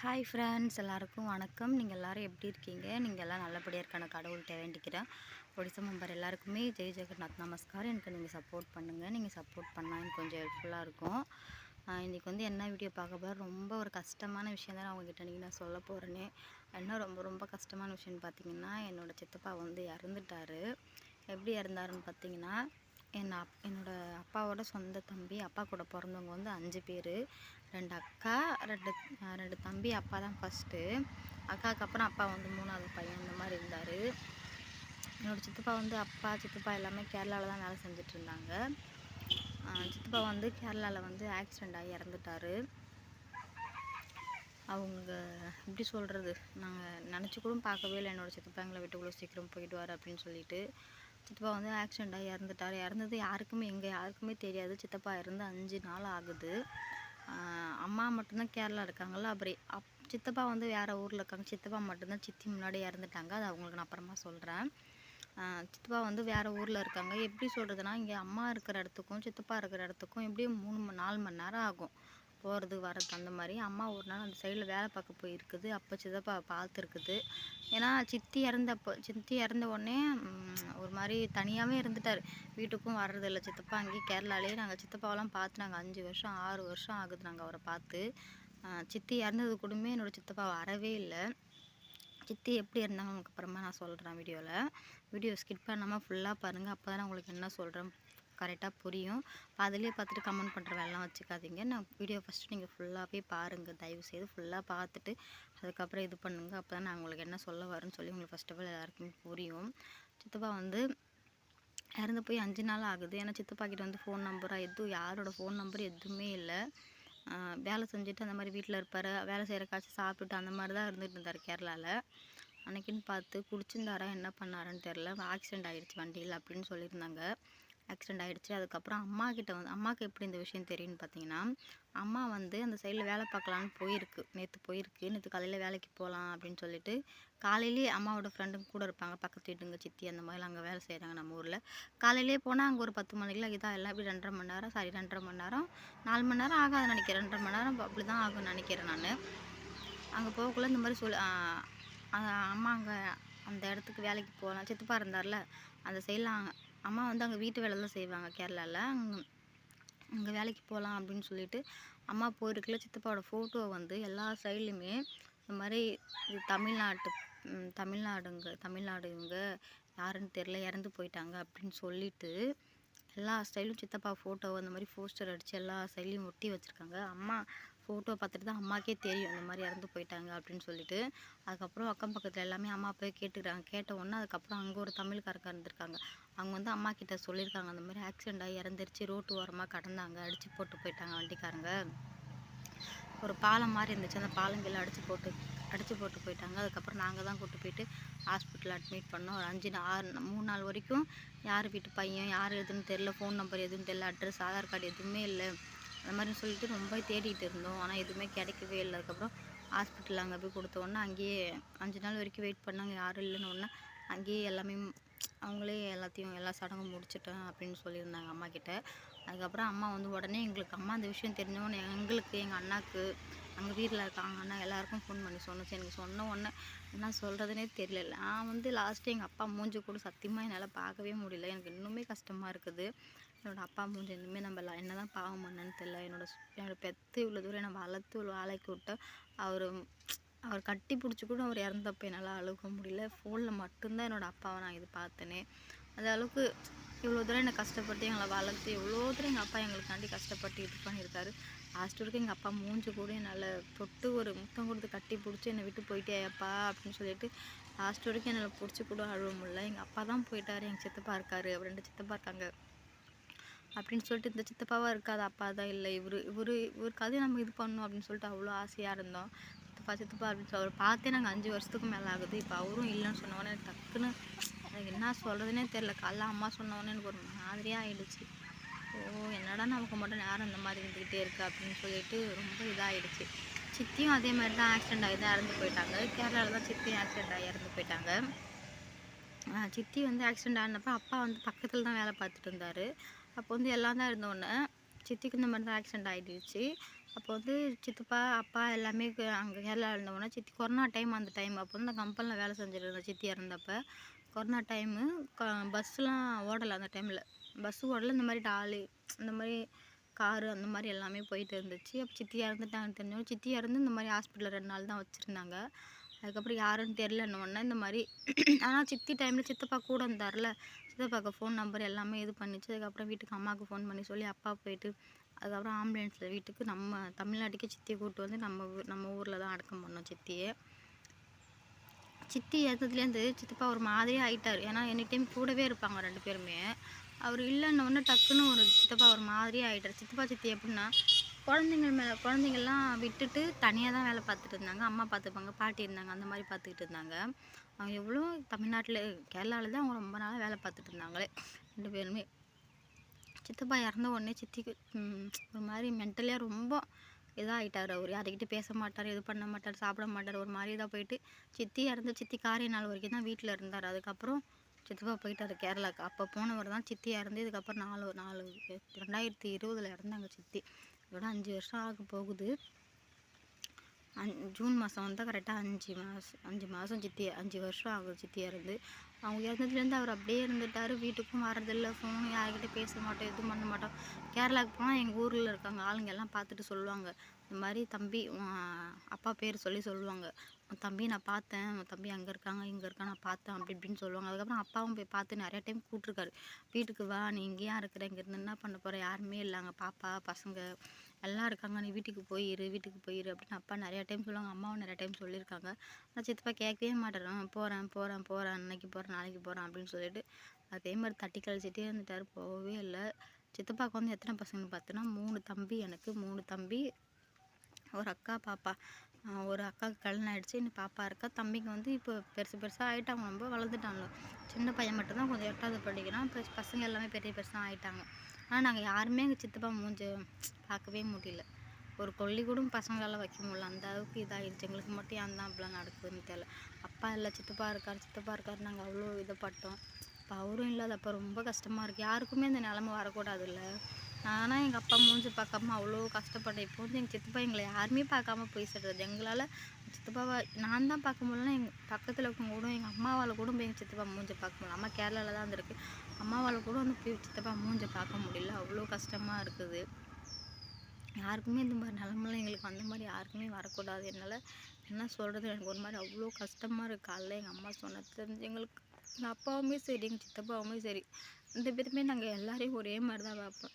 Hi friends எல்லாருக்கும் வணக்கம். நீங்கள் எல்லோரும் எப்படி இருக்கீங்க? நீங்கள் எல்லாம் நல்லபடியாக இருக்கான கடவுள்கிட்ட வேண்டிக்கிறேன். ஒடிசா மெம்பர் எல்லாருக்குமே ஜெய் ஜெகநாத் நமஸ்கார் எனக்கு நீங்கள் சப்போர்ட் பண்ணுங்கள் நீங்கள் சப்போர்ட் பண்ணால் எனக்கு கொஞ்சம் ஹெல்ப்ஃபுல்லாக இருக்கும். இன்றைக்கி வந்து என்ன வீடியோ பார்க்க போகிற ரொம்ப ஒரு கஷ்டமான விஷயம் தான் அவங்ககிட்ட நீங்கள் நான் சொல்ல போகிறேனே என்ன ரொம்ப ரொம்ப கஷ்டமான விஷயம்னு பார்த்தீங்கன்னா என்னோட சித்தப்பா வந்து இறந்துட்டாரு. எப்படி இறந்தாருன்னு பார்த்தீங்கன்னா என் அப் என்னோட அப்பாவோட சொந்த தம்பி அப்பா கூட பிறந்தவங்க வந்து அஞ்சு பேர். ரெண்டு அக்கா ரெண்டு ரெண்டு தம்பி அப்பா தான் ஃபஸ்ட்டு அக்காவுக்கு அப்புறம் அப்பா வந்து மூணாவது பையன் இந்த மாதிரி இருந்தார். என்னோடய சித்தப்பா வந்து அப்பா சித்தப்பா எல்லாமே கேரளாவில் தான் வேலை செஞ்சுட்டு இருந்தாங்க. சித்தப்பா வந்து கேரளாவில் வந்து ஆக்சிடெண்ட் ஆகி இறந்துட்டாரு. அவங்க எப்படி சொல்கிறது நாங்கள் நினச்சி கூட பார்க்கவே இல்லை. என்னோடய சித்தப்பா எங்களை விட்டு இவ்வளோ சீக்கிரம் போயிடுவார் அப்படின்னு சொல்லிட்டு சித்தப்பா வந்து ஆக்சிடெண்ட் ஆகி இறந்துட்டார். இறந்தது யாருக்குமே எங்கே யாருக்குமே தெரியாது. சித்தப்பா இறந்து அஞ்சு நாள் ஆகுது. அம்மா மட்டும்தான் கேரளா இருக்காங்கள அப்புறம் அப் சித்தப்பா வந்து வேறு ஊரில் இருக்காங்க. சித்தப்பா மட்டும்தான் சித்தி முன்னாடி இறந்துட்டாங்க. அது அவங்களுக்கு நான் அப்புறமா சொல்கிறேன் சித்தப்பா வந்து வேறு ஊரில் இருக்காங்க. எப்படி சொல்கிறதுனா இங்கே அம்மா இருக்கிற இடத்துக்கும் சித்தப்பா இருக்கிற இடத்துக்கும் எப்படியும் மூணு நாலு மணி நேரம் ஆகும். போகிறது வரது அந்த மாதிரி. அம்மா ஒரு நாள் அந்த சைடில் வேலை பார்க்க போயிருக்குது. அப்போ சித்தப்பா பார்த்துருக்குது. ஏன்னா சித்தி இறந்தப்போ சித்தி இறந்த உடனே ஒரு மாதிரி தனியாகவே இருந்துட்டார். வீட்டுக்கும் வர்றதில்ல. சித்தப்பா அங்கேயே கேரளாலே நாங்கள் சித்தப்பாவெல்லாம் பார்த்து நாங்கள் அஞ்சு வருஷம் ஆறு வருஷம் ஆகுது நாங்கள் அவரை பார்த்து. சித்தி இறந்தது கூடமே என்னோட சித்தப்பா வரவே இல்லை. சித்தி எப்படி இருந்தாங்க உங்களுக்கு அப்புறமா நான் சொல்கிறேன் வீடியோவில் வீடியோ ஸ்கிப் பண்ணாமல் ஃபுல்லாக பாருங்கள் அப்போ தான் உங்களுக்கு என்ன சொல்கிறேன் கரெக்டாக புரியும். அதிலே பார்த்துட்டு கமெண்ட் பண்ணுற வேலைலாம் வச்சுக்காதீங்க. நான் வீடியோ ஃபஸ்ட்டு நீங்கள் ஃபுல்லாகவே பாருங்கள் தயவு செய்து ஃபுல்லாக பார்த்துட்டு அதுக்கப்புறம் இது பண்ணுங்கள் அப்போ தான் நான் உங்களுக்கு என்ன சொல்ல வரேன்னு சொல்லி உங்களுக்கு ஃபஸ்ட் ஆஃப் ஆல் எல்லாருக்குமே புரியும். சித்தப்பா வந்து இறந்து போய் அஞ்சு நாள் ஆகுது. ஏன்னா சித்தப்பா கிட்ட வந்து ஃபோன் நம்பராக எதுவும் யாரோட ஃபோன் நம்பர் எதுவுமே இல்லை. வேலை செஞ்சுட்டு அந்த மாதிரி வீட்டில் இருப்பார். வேலை செய்கிற காய்ச்சி சாப்பிட்டுட்டு அந்த மாதிரி தான் இருந்துட்டு இருந்தார் கேரளாவில் அன்னைக்குன்னு பார்த்து குடிச்சிருந்தாரா என்ன பண்ணாரான்னு தெரில ஆக்சிடெண்ட் ஆகிடுச்சு வண்டியில் அப்படின்னு சொல்லியிருந்தாங்க. ஆக்சிடெண்ட் ஆகிடுச்சு அதுக்கப்புறம் அம்மா கிட்ட வந்து அம்மாவுக்கு எப்படி இந்த விஷயம் தெரியும்னு பார்த்தீங்கன்னா அம்மா வந்து அந்த சைடில் வேலை பார்க்கலான்னு போயிருக்கு. நேற்று போயிருக்கு. நேற்று காலையில் வேலைக்கு போகலாம் அப்படின்னு சொல்லிட்டு காலையிலேயே அம்மாவோட ஃப்ரெண்டுங்க கூட இருப்பாங்க. பக்கத்து வீட்டுங்க சித்தி அந்த மாதிரிலாம் அங்கே வேலை செய்கிறாங்க நம்ம ஊரில். காலையிலேயே போனால் அங்கே ஒரு பத்து மணிக்கெலாம் இதாக எல்லாம் இப்படி ரெண்டரை மணி நேரம் சாரி ரெண்டரை மணி நேரம் நாலு மணி நேரம் ஆகாது நினைக்கிறேன். ரெண்டரை மணி நேரம் அப்படி தான் ஆகும்னு நினைக்கிறேன் நான். அங்கே போகக்குள்ள இந்த மாதிரி சொல் அம்மா அங்கே அந்த இடத்துக்கு வேலைக்கு போகலாம் சித்தப்பா இருந்தார்ல அந்த சைடில் அம்மா வந்து அங்கே வீட்டு வேலை தான் செய்வாங்க கேரளாவில் அங்கே வேலைக்கு போகலாம் அப்படின்னு சொல்லிட்டு அம்மா போயிருக்குள்ள சித்தப்பாவோட ஃபோட்டோவை வந்து எல்லா சைட்லேயுமே இந்த மாதிரி இது தமிழ்நாட்டு தமிழ்நாடுங்க தமிழ்நாடு இவங்க யாருன்னு தெரில இறந்து போயிட்டாங்க அப்படின்னு சொல்லிட்டு எல்லா ஸ்டைலும் சித்தப்பா ஃபோட்டோ அந்த மாதிரி போஸ்டர் அடித்து எல்லா ஸ்டைலையும் ஒட்டி வச்சுருக்காங்க. அம்மா ஃபோட்டோ பார்த்துட்டு தான் அம்மாக்கே தெரியும் இந்த மாதிரி இறந்து போயிட்டாங்க அப்படின்னு சொல்லிட்டு. அதுக்கப்புறம் அக்கம் பக்கத்தில் எல்லாமே அம்மா போய் கேட்டுக்கிறாங்க. கேட்ட உடனே அதுக்கப்புறம் அங்கே ஒரு தமிழ்காரங்க இருந்திருக்காங்க. அவங்க வந்து அம்மா கிட்ட சொல்லியிருக்காங்க அந்த மாதிரி ஆக்சிடெண்ட் ஆகி இறந்துருச்சு ரோட்டு ஓரமாக கடந்தாங்க அடித்து போட்டு போயிட்டாங்க வண்டிக்காரங்க. ஒரு பாலம் மாதிரி இருந்துச்சு. அந்த பாலங்கெல்லாம் அடித்து போட்டு அடித்து போட்டு போயிட்டாங்க. அதுக்கப்புறம் நாங்கள் தான் கூட்டு போயிட்டு ஹாஸ்பிட்டல் அட்மிட் பண்ணோம். ஒரு அஞ்சு ஆறு மூணு நாள் வரைக்கும் யார் வீட்டு பையன் யார் எதுன்னு தெரில ஃபோன் நம்பர் எதுவும் தெரில அட்ரஸ் ஆதார் கார்டு எதுவுமே இல்லை. அந்த மாதிரி சொல்லிட்டு ரொம்ப தேடிகிட்டு இருந்தோம். ஆனால் எதுவுமே கிடைக்கவே இல்லை. அதுக்கப்புறம் ஹாஸ்பிட்டலில் அங்கே போய் கொடுத்த அங்கேயே அஞ்சு நாள் வரைக்கும் வெயிட் பண்ணாங்க. யாரும் இல்லைன்னு உடனே அங்கேயே எல்லாமே அவங்களே எல்லாத்தையும் எல்லா சடங்கும் முடிச்சிட்டேன் அப்படின்னு சொல்லியிருந்தாங்க அம்மா கிட்ட. அதுக்கப்புறம் அம்மா வந்து உடனே எங்களுக்கு அம்மா அந்த விஷயம் தெரிஞ்சவொன்னே எங்களுக்கு எங்கள் அண்ணாக்கு அங்கே வீட்டில் இருக்காங்க அண்ணா எல்லாருக்கும் ஃபோன் பண்ணி சொன்னச்சு எனக்கு சொன்ன உடனே என்ன சொல்கிறதுனே தெரியல. நான் வந்து லாஸ்ட்டு எங்கள் அப்பா மூஞ்சி கூட சத்தியமாக என்னால் பார்க்கவே முடியல. எனக்கு இன்னுமே கஷ்டமாக இருக்குது. என்னோடய அப்பா மூஞ்சி இன்னுமே நம்ம என்ன தான் பாவம் பண்ணேன்னு தெரியல. என்னோடய என்னோடய பெற்று இவ்வளோ தூரம் என்னை வளர்த்து இவ்வளோ ஆளாக்கி விட்டு அவர் அவர் கட்டி பிடிச்சி கூட அவர் இறந்தப்போ என்னால் அழுக முடியல. ஃபோனில் மட்டும்தான் என்னோடய அப்பாவை நான் இது பார்த்தேனே. அந்த அளவுக்கு இவ்வளோ தூரம் என்னை கஷ்டப்பட்டு எங்களை வளர்த்து எவ்வளோ தூரம் எங்கள் அப்பா எங்களுக்காண்டி கஷ்டப்பட்டு இது பண்ணியிருக்காரு. லாஸ்ட் வரைக்கும் எங்கள் அப்பா மூஞ்சி கூட என்னால் தொட்டு ஒரு முத்தம் கொடுத்து கட்டி பிடிச்சி என்னை விட்டு போயிட்டே அப்பா அப்படின்னு சொல்லிட்டு லாஸ்ட் வரைக்கும் என்னால் பிடிச்சி கூட அழுவ முடியல. எங்கள் அப்பா தான் போயிட்டார். எங்கள் சித்தப்பா இருக்காரு. ரெண்டு சித்தப்பா இருக்காங்க. அப்படின்னு சொல்லிட்டு இந்த சித்தப்பாவாக இருக்காது அப்பா தான் இல்லை. இவர் இவர் இவருக்காவது நம்ம இது பண்ணணும் அப்படின்னு சொல்லிட்டு அவ்வளோ ஆசையாக இருந்தோம். சித்தப்பா சித்தப்பா அப்படின்னு சொல்லி அவர் பார்த்தே நாங்கள் அஞ்சு வருஷத்துக்கு மேலே ஆகுது. இப்போ அவரும் இல்லைன்னு சொன்னோடனே டக்குன்னு எனக்கு என்ன சொல்கிறதுனே தெரில காலைல அம்மா சொன்னோடனே எனக்கு ஒரு மாதிரியாக ஆயிடுச்சு. ஓ என்னடா நமக்கு மட்டும் நேரம் இந்த மாதிரி இருந்துக்கிட்டே இருக்கு அப்படின்னு சொல்லிட்டு ரொம்ப இதாகிடுச்சு சித்தியும் அதே மாதிரி தான் ஆக்சிடெண்ட் ஆகி தான் இறந்து போயிட்டாங்க. கேரளாவில் தான் சித்தியும் ஆக்சிடெண்ட் ஆகி இறந்து போயிட்டாங்க. சித்தி வந்து ஆக்சிடெண்ட் ஆனப்போ அப்பா வந்து பக்கத்தில் தான் வேலை பார்த்துட்டு இருந்தார். அப்போ வந்து எல்லாம் தான் இருந்தோன்னே சித்திக்கு இந்த மாதிரி தான் ஆக்சிடெண்ட் ஆகிடுச்சு அப்போ வந்து சித்தப்பா அப்பா எல்லாமே அங்கே கேரளா இருந்தவொடனே சித்தி கொரோனா டைம் அந்த டைம் அப்போ வந்து நான் கம்பெனியில் வேலை செஞ்சுருந்தேன் சித்தி இறந்தப்போ. கொரோனா டைமு பஸ்ஸுலாம் ஓடலை அந்த டைமில் பஸ்ஸு ஓடலை இந்த மாதிரி டாலு இந்த மாதிரி காரு அந்த மாதிரி எல்லாமே போயிட்டு இருந்துச்சு. அப்போ சித்தி இறந்துட்டாங்க தெரிஞ்சோம் சித்தி இறந்து இந்த மாதிரி ஹாஸ்பிட்டலில் ரெண்டு நாள் தான் வச்சுருந்தாங்க. அதுக்கப்புறம் யாருன்னு தெரிலன்னு உடனே இந்த மாதிரி. ஆனால் சித்தி டைமில் சித்தப்பா கூட இருந்தார்ல சித்தப்பாக்கு ஃபோன் நம்பர் எல்லாமே இது பண்ணிச்சு. அதுக்கப்புறம் வீட்டுக்கு அம்மாவுக்கு ஃபோன் பண்ணி சொல்லி அப்பா போயிட்டு அதுக்கப்புறம் ஆம்புலன்ஸில் வீட்டுக்கு நம்ம தமிழ்நாட்டுக்கே சித்தியை கூப்பிட்டு வந்து நம்ம நம்ம ஊரில் தான் அடக்கம் பண்ணோம் சித்தியை. சித்தி இறந்ததுலேருந்து சித்தப்பா ஒரு மாதிரியே ஆகிட்டார் ஏன்னா எனி டைம் கூடவே இருப்பாங்க ரெண்டு பேருமே. அவர் இல்லைன்ன உடனே டக்குன்னு ஒரு சித்தப்பா ஒரு மாதிரியே ஆகிட்டார் சித்தப்பா சித்தி எப்படின்னா குழந்தைங்கள் மேலே குழந்தைங்கள்லாம் விட்டுட்டு தனியாக தான் வேலை பார்த்துட்டு இருந்தாங்க. அம்மா பார்த்துப்பாங்க பாட்டி இருந்தாங்க அந்த மாதிரி பார்த்துக்கிட்டு இருந்தாங்க. அவங்க எவ்வளோ தமிழ்நாட்டில் கேரளாவில் தான் அவங்க ரொம்ப நாளாக வேலை பார்த்துட்டு இருந்தாங்களே ரெண்டு பேருமே. சித்தப்பா இறந்த உடனே சித்திக்கு ஒரு மாதிரி மென்டலியாக ரொம்ப இதாகிட்டார் அவர். யார்கிட்ட பேச மாட்டார் இது பண்ண மாட்டார் சாப்பிட மாட்டார். ஒரு மாதிரி இதாக போயிட்டு சித்தி இறந்து சித்தி காரிய நாள் வரைக்கும் தான் வீட்டில் இருந்தார். அதுக்கப்புறம் சித்தப்பா போயிட்டார் கேரளாக்கு. அப்போ போனவர் தான் சித்தி இறந்து இதுக்கப்புறம் நாலு நாலு ரெண்டாயிரத்தி இருபதில் இறந்தாங்க சித்தி. இதோட அஞ்சு வருஷம் ஆக போகுது. அஞ் ஜூன் மாதம் வந்தால் கரெக்டாக அஞ்சு மாதம் அஞ்சு மாதம் சித்தி அஞ்சு வருஷம் ஆகுது சித்தி இருந்து அவங்க இறந்ததுலேருந்து அவர் அப்படியே இருந்துட்டார். வீட்டுக்கும் வரதில்லை ஃபோன் யார்கிட்ட பேச மாட்டோம் எதுவும் பண்ண மாட்டோம். கேரளாவுக்கு போனால் எங்கள் ஊரில் இருக்காங்க. ஆளுங்க எல்லாம் பார்த்துட்டு சொல்லுவாங்க. இந்த மாதிரி தம்பி உன் அப்பா பேர் சொல்லி சொல்லுவாங்க. உன் தம்பி நான் பார்த்தேன். உன் தம்பி அங்கே இருக்காங்க இங்கே இருக்கான் நான் பார்த்தேன் அப்படி இப்படின்னு சொல்லுவாங்க. அதுக்கப்புறம் அப்பாவும் போய் பார்த்து நிறையா டைம் கூப்பிட்ருக்காரு வீட்டுக்கு வா நீ இங்கேயா இருக்கிற இங்கே இருந்து என்ன பண்ண போகிற யாருமே இல்லைங்க பாப்பா பசங்க எல்லாம் இருக்காங்க. நீ வீட்டுக்கு போயிரு வீட்டுக்கு போயிரு அப்படின்னு அப்பா நிறையா டைம் சொல்லுவாங்க. அம்மாவும் நிறையா டைம் சொல்லியிருக்காங்க. ஆனால் சித்தப்பா கேட்கவே மாட்டேறான் போகிறேன் போகிறேன் போகிறேன் அன்னைக்கு போகிறேன் நாளைக்கு போகிறேன் அப்படின்னு சொல்லிட்டு அதே மாதிரி தட்டி கழிச்சிட்டே இருந்துட்டார். போகவே இல்லை. சித்தப்பாவுக்கு வந்து எத்தனை பசங்கன்னு பார்த்தோன்னா மூணு தம்பி எனக்கு மூணு தம்பி ஒரு அக்கா பாப்பா. ஒரு அக்காவுக்கு கல்யாணம் ஆயிடுச்சு. இன்னும் பாப்பா இருக்கா. தம்பிக்கு வந்து இப்போ பெருசு பெருசாக ஆகிட்டாங்க ரொம்ப வளர்ந்துட்டாங்க. சின்ன பையன் மட்டும்தான். கொஞ்சம் எட்டாவது படிக்கிறான். இப்போ பசங்க எல்லாமே பெரிய பெருசாக ஆகிட்டாங்க ஆனால் நாங்கள் யாருமே எங்கள் சித்தப்பா மூஞ்ச பார்க்கவே முடியல. ஒரு கொல்லி கூட பசங்களால் வைக்க முடியல. அந்த அளவுக்கு இதாகிடுச்சு எங்களுக்கு மட்டும் ஏன் தான் அப்படிலாம் நடக்குதுன்னு தெரியல. அப்பா இல்லை சித்தப்பா இருக்கார் சித்தப்பா இருக்கார். நாங்கள் அவ்வளோ இதைப்பட்டோம் இப்போ அவரும் இல்லாதப்போ ரொம்ப கஷ்டமாக இருக்குது யாருக்குமே இந்த நிலமை வரக்கூடாதுல்ல. ஆனால் எங்கள் அப்பா மூஞ்சி பார்க்காம அவ்வளோ கஷ்டப்பட்டேன். இப்போ வந்து எங்கள் சித்தப்பா எங்களை யாருமே பார்க்காம போய் சொல்கிறது எங்களால் சித்தப்பாவை நான் தான் பார்க்க முடியலன்னா எங்கள் பக்கத்தில் இருக்கவங்க கூட எங்கள் அம்மாவால் கூட போய் எங்கள் சித்தப்பா மூஞ்சி பார்க்க முடியல. அம்மா கேரளாவில் தான் இருந்திருக்கு அம்மாவால் கூட வந்து போய் சித்தப்பா மூஞ்சி பார்க்க முடியல. அவ்வளோ கஷ்டமாக இருக்குது. யாருக்குமே இந்த மாதிரி நிலமெல்லாம் எங்களுக்கு அந்த மாதிரி யாருக்குமே வரக்கூடாது. என்னால் என்ன சொல்கிறது எனக்கு ஒரு மாதிரி அவ்வளோ கஷ்டமாக இருக்குது காலைல எங்கள் அம்மா சொன்னது எங்களுக்கு எங்கள் அப்பாவுமே சரி எங்கள் சித்தப்பாவுமே சரி. இந்த பேருமே நாங்கள் எல்லோரையும் ஒரே மாதிரி தான் பார்ப்போம்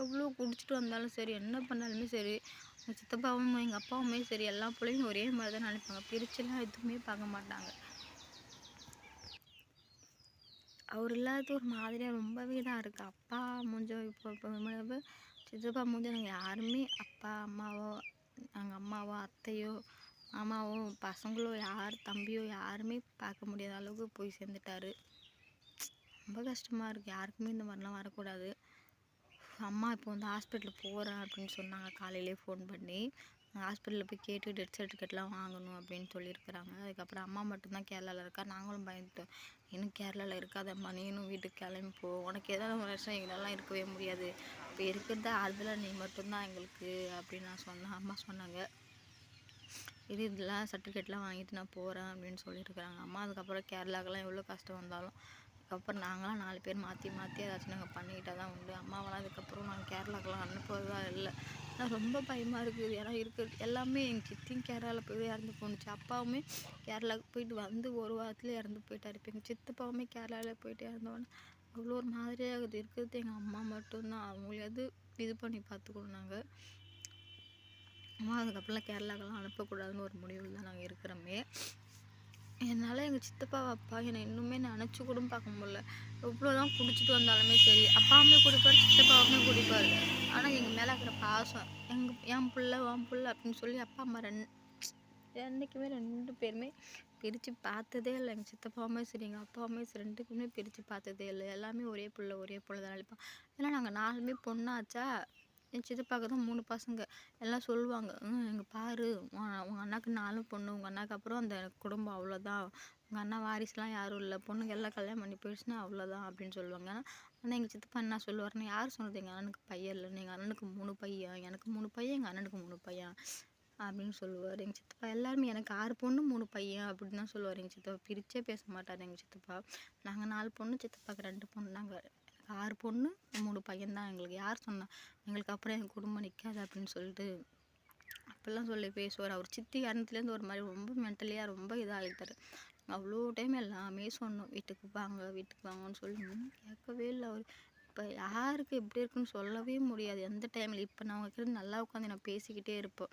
எவ்வளோ குடிச்சிட்டு வந்தாலும் சரி என்ன பண்ணாலுமே சரி எங்கள் சித்தப்பாவும் எங்கள் அப்பாவுமே சரி எல்லா பிள்ளைங்களும் ஒரே மாதிரி தான் நினைப்பாங்க. பிரிச்சுலாம் எதுவுமே பார்க்க மாட்டாங்க. அவர் இல்லாத ஒரு மாதிரியாக ரொம்பவே தான் இருக்குது அப்பா மூஞ்சோ இப்போ இப்போ இப்போ சித்தப்பா மூஞ்சோ நாங்கள் யாருமே அப்பா அம்மாவோ நாங்கள் அம்மாவோ அத்தையோ மாமாவோ பசங்களோ யார் தம்பியோ யாருமே பார்க்க முடியாத அளவுக்கு போய் சேர்ந்துட்டாரு. ரொம்ப கஷ்டமாக இருக்குது யாருக்குமே இந்த மாதிரிலாம் வரக்கூடாது. அம்மா இப்போ வந்து ஹாஸ்பிட்டல் போகிறேன் அப்படின்னு சொன்னாங்க. காலையிலே ஃபோன் பண்ணி ஹாஸ்பிட்டலில் போய் கேட்டு டெத் சர்டிஃபிகேட்லாம் வாங்கணும் அப்படின்னு சொல்லியிருக்கிறாங்க. அதுக்கப்புறம் அம்மா மட்டும்தான் கேரளாவில் இருக்கா? நாங்களும் பயந்துட்டோம். இன்னும் கேரளாவில் இருக்காதம்மா நீனும் வீட்டுக்கு கிளம்பி போ. உனக்கு ஏதாவது ஒரு வருஷம் எங்களெல்லாம் இருக்கவே முடியாது. இப்போ இருக்கிறத அதில் நீ மட்டும்தான் எங்களுக்கு அப்படின்னு நான் சொன்னேன் அம்மா சொன்னாங்க. இது இதெல்லாம் சர்டிஃபிகேட்லாம் வாங்கிட்டு நான் போகிறேன் அப்படின்னு சொல்லியிருக்கிறாங்க. அம்மா அதுக்கப்புறம் கேரளாக்கெல்லாம் எவ்வளோ கஷ்டம் வந்தாலும் அதுக்கப்புறம் நாங்களாம் நாலு பேர் மாற்றி மாற்றி ஏதாச்சும் நாங்கள் பண்ணிக்கிட்டால் தான் உண்டு. அம்மாவெல்லாம் அதுக்கப்புறம் நாங்கள் கேரளாக்கெல்லாம் அனுப்புறதா இல்லை. ஆனால் ரொம்ப பயமாக இருக்குது. ஏன்னா இருக்கிறது எல்லாமே எங்கள் சித்தியும் கேரளாவில் போய் இறந்து போணுச்சு. அப்பாவுமே கேரளாவுக்கு போயிட்டு வந்து ஒரு வாரத்தில் இறந்து போயிட்டார். இப்போ எங்கள் சித்தப்பாவுமே கேரளாவில் போயிட்டு இறந்தோன்னே அவ்வளோ ஒரு மாதிரியாக இருக்கிறது எங்கள் அம்மா மட்டும்தான். அவங்களையாவது இது பண்ணி பார்த்துக்கணும் நாங்கள் அம்மா அதுக்கப்புறம் கேரளாக்கெல்லாம் அனுப்பக்கூடாதுன்னு ஒரு முடிவில் தான் நாங்கள் இருக்கிறோமே. என்னால் எங்கள் சித்தப்பா அப்பா என்னை இன்னுமே நினச்சி கூட பார்க்க முடியல. எவ்வளோ தான் குடிச்சிட்டு வந்தாலுமே சரி அப்பாவுமே குடிப்பார் சித்தப்பாவுமே குடிப்பார். ஆனால் எங்கள் மேலே இருக்கிற பாசம் எங்கள் என் புள்ள உன் புள்ள அப்படின்னு சொல்லி அப்பா அம்மா ரெண்டு என்றைக்குமே ரெண்டு பேருமே பிரித்து பார்த்ததே இல்லை. எங்கள் சித்தப்பாவுமே சரி எங்கள் அப்பாவுமே சரி ரெண்டுக்குமே பிரித்து பார்த்ததே இல்லை. எல்லாமே ஒரே பிள்ளை ஒரே பிள்ளை தான் நினைப்போம் ஏன்னா நாங்கள் நாலுமே பொண்ணாச்சா என் சித்தப்பாவுக்கு தான் மூணு பசங்க. எல்லாம் சொல்லுவாங்க எங்கள் பாரு உங்கள் அண்ணாக்கு நாலு பொண்ணு உங்கள் அண்ணாக்கு அப்புறம் அந்த குடும்பம் அவ்வளோதான். உங்கள் அண்ணா வாரிசுலாம் யாரும் இல்லை பொண்ணுங்க எல்லாம் கல்யாணம் பண்ணி போயிடுச்சுன்னா அவ்வளோதான் அப்படின்னு சொல்லுவாங்க. ஆனால் ஆனால் எங்கள் சித்தப்பா என்ன சொல்லுவாருன்னு யார் சொன்னது எங்கள் அண்ணனுக்கு பையன் இல்லைன்னு எங்கள் அண்ணனுக்கு மூணு பையன் எனக்கு மூணு பையன் எங்கள் அண்ணனுக்கு மூணு பையன் அப்படின்னு சொல்லுவார். எங்கள் சித்தப்பா எல்லாருமே எனக்கு ஆறு பொண்ணு மூணு பையன் அப்படின்னு தான் சொல்லுவார் எங்கள் சித்தப்பா. பிரிச்சே பேச மாட்டார் எங்கள் சித்தப்பா. நாங்கள் நாலு பொண்ணு சித்தப்பாக்கு ரெண்டு பொண்ணு நாங்கள் ஆறு பொண்ணு மூணு பையன்தான் எங்களுக்கு. யார் சொன்னா எங்களுக்கு அப்புறம் எங்கள் குடும்பம் நிற்காது அப்படின்னு சொல்லிட்டு அப்படிலாம் சொல்லி பேசுவார். அவர் சித்தி காரணத்துலேருந்து ஒரு மாதிரி ரொம்ப மென்டலியாக ரொம்ப இதாகிட்டார். அவ்வளோ டைம் எல்லாமே சொன்னோம். வீட்டுக்கு வாங்க வீட்டுக்கு வாங்கன்னு சொல்லி கேட்கவே இல்லை அவர். இப்போ யாருக்கு எப்படி இருக்குன்னு சொல்லவே முடியாது. எந்த டைமில் இப்போ நான் உங்ககிட்ட நல்லா உட்காந்து நான் பேசிக்கிட்டே இருப்போம்.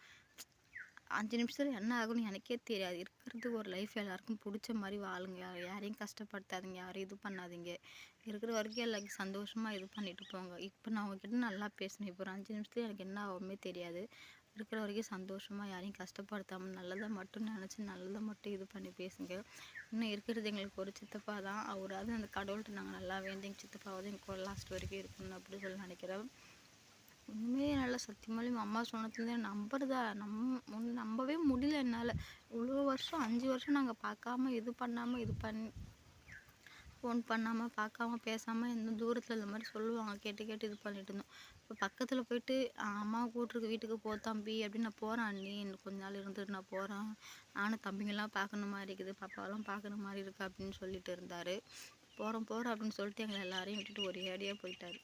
அஞ்சு நிமிஷத்தில் என்ன ஆகும்னு எனக்கே தெரியாது. இருக்கிறது ஒரு லைஃப் எல்லாருக்கும் பிடிச்ச மாதிரி வாழுங்க. யாரையும் கஷ்டப்படுத்தாதீங்க. யாரையும் இது பண்ணாதீங்க. இருக்கிற வரைக்கும் எல்லாருக்கும் சந்தோஷமாக இது பண்ணிட்டு போங்க. இப்போ நான் அவங்கக்கிட்ட நல்லா பேசினேன். இப்போ ஒரு அஞ்சு நிமிஷத்துல எனக்கு என்ன ஆகுமே தெரியாது. இருக்கிற வரைக்கும் சந்தோஷமாக யாரையும் கஷ்டப்படுத்தாமல் நல்லதாக மட்டும் நினச்சி நல்லதை மட்டும் இது பண்ணி பேசுங்க. இன்னும் இருக்கிறது எங்களுக்கு ஒரு சித்தப்பா தான். அவராவது அந்த கடவுள்கிட்ட நாங்கள் நல்லா வேண்டி எங்கள் சித்தப்பாவது எங்களுக்கு லாஸ்ட் வரைக்கும் இருக்கணும் அப்படி சொல்லி நினைக்கிறேன். உண்மையே என்னால் சத்தியமாலையும் அம்மா சொன்னதுலேருந்து நம்புறதா? நம் நம்பவே முடியல என்னால். இவ்வளோ வருஷம் அஞ்சு வருஷம் நாங்கள் பார்க்காம இது பண்ணாமல் இது பண்ணி ஃபோன் பண்ணாமல் பார்க்காம பேசாமல் இந்த தூரத்தில் இந்த மாதிரி சொல்லுவாங்க. கேட்டு கேட்டு இது பண்ணிட்டு இருந்தோம். இப்போ பக்கத்தில் போயிட்டு அம்மா கூட்டிருக்கு வீட்டுக்கு போ தம்பி அப்படின்னு நான் போகிறேன் அண்ணி எனக்கு கொஞ்ச நாள் இருந்துட்டு நான் போகிறேன் நானும் தம்பிங்கெல்லாம் பார்க்கணும் மாதிரி இருக்குது. பாப்பாவெல்லாம் பார்க்குற மாதிரி இருக்குது அப்படின்னு சொல்லிட்டு இருந்தார். போகிறோம் போகிறோம் அப்படின்னு சொல்லிட்டு எங்களை எல்லாரையும் விட்டுட்டு ஒரே அடியாக போயிட்டார்.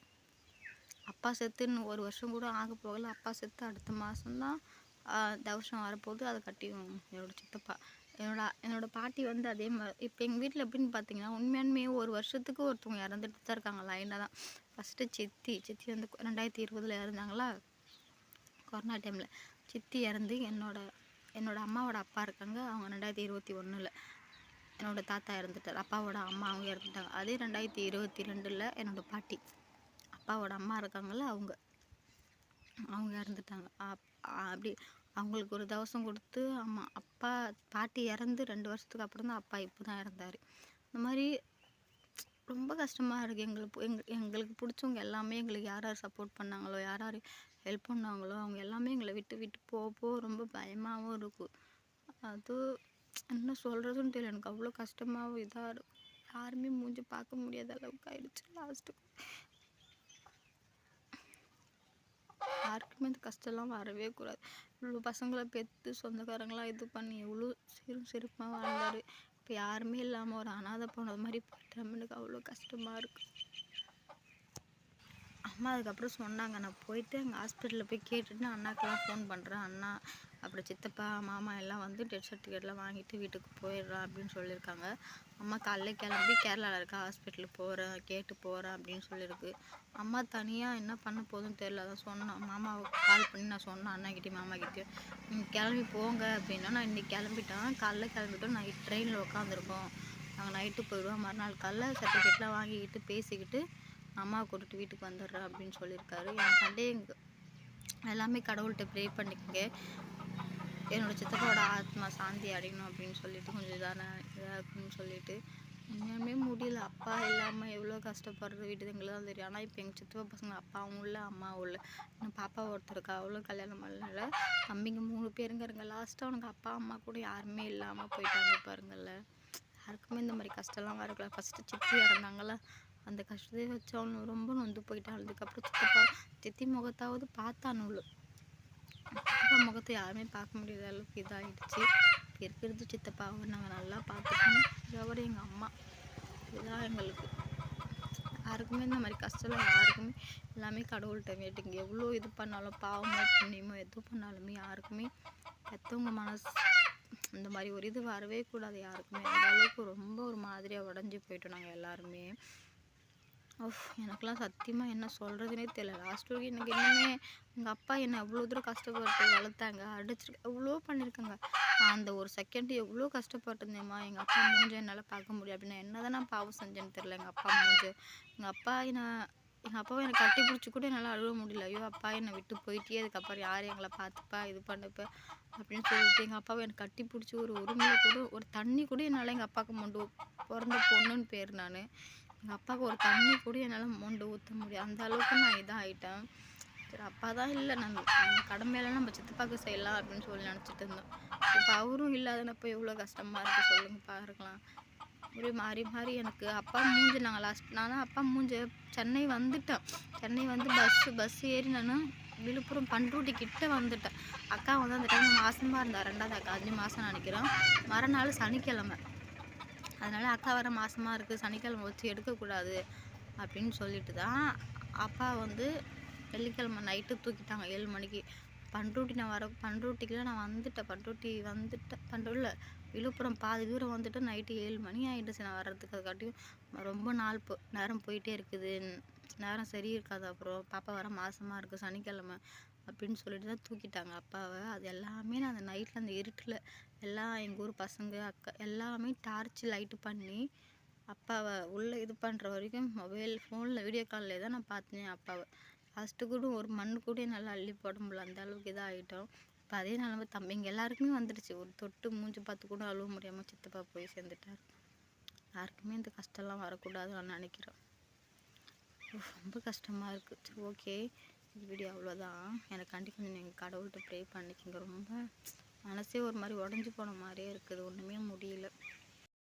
அப்பா செத்து இன்னும் ஒரு வருஷம் கூட ஆக போகல. அப்பா செத்து அடுத்த மாதம்தான் தவசம் வரப்போகுது. அதை கட்டி என்னோட சித்தப்பா. என்னோட என்னோடய பாட்டி வந்து அதே மாதிரி இப்போ எங்கள் வீட்டில் எப்படின்னு பார்த்தீங்கன்னா உண்மையானுமே ஒரு வருஷத்துக்கு ஒருத்தவங்க இறந்துட்டு தான் இருக்காங்க. லைனாக தான். ஃபஸ்ட்டு சித்தி சித்தி வந்து ரெண்டாயிரத்தி இருபதில் இறந்தாங்களா? கொரோனா டைமில் சித்தி இறந்து என்னோட என்னோட அம்மாவோட அப்பா இருக்காங்க. அவங்க ரெண்டாயிரத்தி இருபத்தி ஒன்றில் என்னோட தாத்தா இறந்துட்டார். அப்பாவோட அம்மா அவங்க இறந்துட்டாங்க. அதே ரெண்டாயிரத்தி இருபத்தி ரெண்டில் என்னோடய பாட்டி. அப்பாவோட அம்மா இருக்காங்கல்ல அவங்க. அவங்க இறந்துட்டாங்க. அப்- அப்படி அவங்களுக்கு ஒரு தவசம் கொடுத்து அம்மா அப்பா பாட்டி இறந்து ரெண்டு வருஷத்துக்கு அப்புறம் தான் அப்பா இப்போ தான் இறந்தார். இந்த மாதிரி ரொம்ப கஷ்டமாக இருக்குது எங்களுக்கு எங்க எங்களுக்கு பிடிச்சவங்க எல்லாமே எங்களுக்கு யார் யார் சப்போர்ட் பண்ணாங்களோ யார் யார் ஹெல்ப் பண்ணாங்களோ அவங்க எல்லாமே எங்களை விட்டு விட்டு போக போக ரொம்ப பயமாகவும் இருக்கும் அது என்ன சொல்கிறதுன்னு தெரியல. எனக்கு அவ்வளோ கஷ்டமாகவும் இதாக இருக்கும் யாருமே மூஞ்சி பார்க்க முடியாத அளவுக்கு ஆயிடுச்சு லாஸ்ட்டு யாருக்குமே இந்த கஷ்டம்லாம் வரவே கூடாது. இவ்வளோ பசங்களை பெற்று சொந்தக்காரங்களாம் இது பண்ணி இவ்வளோ சீரும் சிறப்பாக வாழ்ந்தார். இப்போ யாருமே இல்லாமல் ஒரு அனாதை போனது மாதிரி போயிட்டேன் எனக்கு அவ்வளோ கஷ்டமாக இருக்கு. அம்மா அதுக்கப்புறம் சொன்னாங்க நான் போயிட்டு எங்கள் ஹாஸ்பிட்டலில் போய் கேட்டுட்டு நான் அண்ணாக்கெல்லாம் ஃபோன் பண்ணுறேன் அண்ணா அப்புறம் சித்தப்பா மாமா எல்லாம் வந்து டெத் சர்டிஃபிகேட்லாம் வாங்கிட்டு வீட்டுக்கு போயிடுறான் அப்படின்னு சொல்லியிருக்காங்க. அம்மா காலைல கிளம்பி கேரளாவில் இருக்க ஹாஸ்பிட்டலுக்கு போகிறேன் கேட்டு போகிறேன் அப்படின்னு சொல்லியிருக்கு. அம்மா தனியாக என்ன பண்ண போகுதுன்னு தெரியல. அதான் சொன்னான் மாமாவுக்கு கால் பண்ணி நான் சொன்னேன் அண்ணாக்கிட்டேயும் மாமாக்கிட்டேயும் நீங்கள் கிளம்பி போங்க அப்படின்னா நான் இன்றைக்கி கிளம்பிட்டேன். காலைல கிளம்பிட்டோம் நைட் ட்ரெயினில் உட்காந்துருக்கோம் நாங்கள் நைட்டு போயிடுவோம். மறுநாள் காலைல சர்டிஃபிகேட்லாம் வாங்கிக்கிட்டு பேசிக்கிட்டு அம்மாவை கூட்டிட்டு வீட்டுக்கு வந்துடுறேன் அப்படின்னு சொல்லியிருக்காரு. என் சண்டே எல்லாமே கடவுள்கிட்ட ப்ரே பண்ணிக்கங்க. என்னோட சித்தப்பாவோட ஆத்மா சாந்தி அடையணும் அப்படின்னு சொல்லிட்டு கொஞ்சம் இதான இதாக இருக்குன்னு சொல்லிட்டு. உண்மையுமே முடியல. அப்பா இல்லாமல் எவ்வளோ கஷ்டப்படுறது வீட்டு எங்களுக்கு தான் தெரியும். ஆனால் இப்போ எங்கள் சித்தப்பா பசங்க அப்பாவும் இல்லை அம்மாவும் இல்லை. இன்னும் பாப்பா ஒருத்தருக்கா? அவ்வளோ கல்யாணம் பண்ணல. தம்பிங்க மூணு பேருங்க இருங்க. லாஸ்ட்டாக அவனுக்கு அப்பா அம்மா கூட யாருமே இல்லாமல் போயிட்டாங்க பாருங்கள்ல. யாருக்குமே இந்த மாதிரி கஷ்டம்லாம் வரக்கூடாது ஃபஸ்ட்டு சித்தி இறந்தாங்கல்ல. அந்த கஷ்டத்தை வச்சு அவனு ரொம்ப நொந்து போயிட்டான். அதுக்கப்புறம் சித்தப்பா சித்தி முகத்தாவது பார்த்தானுள்ள அப்பா முகத்தை யாருமே பார்க்க முடியாத அளவுக்கு இதாகிடுச்சு இருக்கிறது சித்தப்பாவை நாங்கள் நல்லா பார்த்துக்கணும். இதோட எங்கள் அம்மா இதுதான் எங்களுக்கு. யாருக்குமே இந்த மாதிரி கஷ்டம் யாருக்குமே எல்லாமே கடவுள்கிட்ட வேட்டுங்க எவ்வளோ இது பண்ணாலும் பாவமோ புண்ணியமோ எது பண்ணாலுமே யாருக்குமே பெற்றவங்க மனசு இந்த மாதிரி ஒரு இது வரவே கூடாது யாருக்குமே. அந்த அளவுக்கு ரொம்ப ஒரு மாதிரியாக உடஞ்சி போயிட்டோம் நாங்கள் எல்லாருமே. ஓஃப் எனக்கெல்லாம் சத்தியமாக என்ன சொல்கிறதுனே தெரியல. லாஸ்ட் வரைக்கும் எனக்கு என்னமே எங்கள் அப்பா என்னை எவ்வளோ தூரம் கஷ்டப்பட்டு வளர்த்தாங்க அடிச்சிரு எவ்வளோ பண்ணியிருக்காங்க. நான் அந்த ஒரு செகண்ட் எவ்வளோ கஷ்டப்பட்டிருந்தேம்மா எங்கள் அப்பா மூஞ்ச என்னால் பார்க்க முடியும் அப்படின்னா என்ன தான் நான் பாவம் செஞ்சேன்னு தெரில எங்கள் அப்பா மூஞ்ச. எங்கள் அப்பா என்ன எங்கள் அப்பாவை எனக்கு கட்டி பிடிச்சி கூட என்னால் அழுவ முடியல. ஐயோ அப்பா என்னை விட்டு போயிட்டே அதுக்கப்புறம் யார் எங்களை பார்த்துப்பா இது பண்ணுப்ப அப்படின்னு சொல்லிட்டு எங்கள் அப்பாவை எனக்கு கட்டி பிடிச்சி ஒரு உரிமையை கூட ஒரு தண்ணி கூட என்னால் எங்கள் அப்பாவுக்கு மண்டு பிறந்த பொண்ணுன்னு பேர் நான். எங்கள் அப்பாவுக்கு ஒரு தண்ணி கூட என்னால் மொண்டு ஊற்ற முடியும் அந்த அளவுக்கு நான் இதாக ஆகிட்டேன் சரி அப்பா தான் இல்லை. நம்ம நம்ம கடமையெல்லாம் நம்ம சித்தப்பாக்கு செய்யலாம் அப்படின்னு சொல்லி நினச்சிட்டு இருந்தோம். இப்போ அவரும் இல்லாதனப்போ எவ்வளோ கஷ்டமாக இருக்குது சொல்லுங்க பார்க்கலாம் ஒரே மாறி மாறி எனக்கு அப்பா மூஞ்சி நாங்கள் லாஸ்ட் நானும் அப்பா மூஞ்சி சென்னை வந்துட்டேன். சென்னை வந்து பஸ்ஸு பஸ் ஏறி நான் விழுப்புரம் பண்ருட்டி கிட்டே வந்துட்டேன். அக்கா வந்து அந்த டைம் மாதமாக இருந்தா ரெண்டாவது அக்கா அஞ்சு மாதம் நினைக்கிறோம் மறுநாள் சனிக்கிழமை. அதனால் அக்கா வர மாசமாக இருக்குது சனிக்கிழமை வச்சு எடுக்கக்கூடாது அப்படின்னு சொல்லிட்டு தான் அப்பா வந்து வெள்ளிக்கிழமை நைட்டு தூக்கிட்டாங்க ஏழு மணிக்கு. பண்ருட்டி நான் வர பண்ருட்டிக்கெலாம் நான் வந்துட்டேன் பண்ருட்டி வந்துட்டேன். பண்ருட்டில் விழுப்புரம் பாதி தூரம் வந்துட்டு நைட்டு ஏழு மணி ஆகிடுச்சு நான் வர்றதுக்கு. அதுக்காட்டியும் ரொம்ப நாள் போ நேரம் போயிட்டே இருக்குது. நேரம் சரி இருக்காது அப்புறம். பாப்பா வர மாசமாக இருக்குது சனிக்கிழமை அப்படின்னு சொல்லிட்டு தான் தூக்கிட்டாங்க அப்பாவை. அது எல்லாமே நான் அந்த நைட்டில் அந்த இருட்டில் எல்லாம் எங்கள் ஊர் பசங்க அக்கா எல்லாமே டார்ச் லைட்டு பண்ணி அப்பாவை உள்ளே இது பண்ணுற வரைக்கும் மொபைல் ஃபோனில் வீடியோ காலில் தான் நான் பார்த்தேன் அப்பாவை. ஃபஸ்ட்டு கூட ஒரு மண்ணு கூட நல்லா அள்ளி போட முடியல. அந்த அளவுக்கு இதாக ஆகிட்டோம் இப்போ அதே நிலமை தம்பிங்க எல்லாருக்குமே வந்துடுச்சு ஒரு தொட்டு மூஞ்சி பார்த்து கூட அழுவ முடியாமல் சித்தப்பா போய் சேர்ந்துட்டார். யாருக்குமே இந்த கஷ்டம்லாம் வரக்கூடாதுன்னு நான் நினைக்கிறேன் ரொம்ப கஷ்டமாக இருக்குது சரி ஓகே இந்த வீடியோ அவ்வளோதான் எனக்காண்டி கொஞ்சம் நீங்கள் கடவுள்கிட்ட ப்ரே பண்ணிக்கோங்க. ரொம்ப மனசே ஒரு மாதிரி உடஞ்சி போன மாதிரியே இருக்குது. ஒன்றுமே முடியல.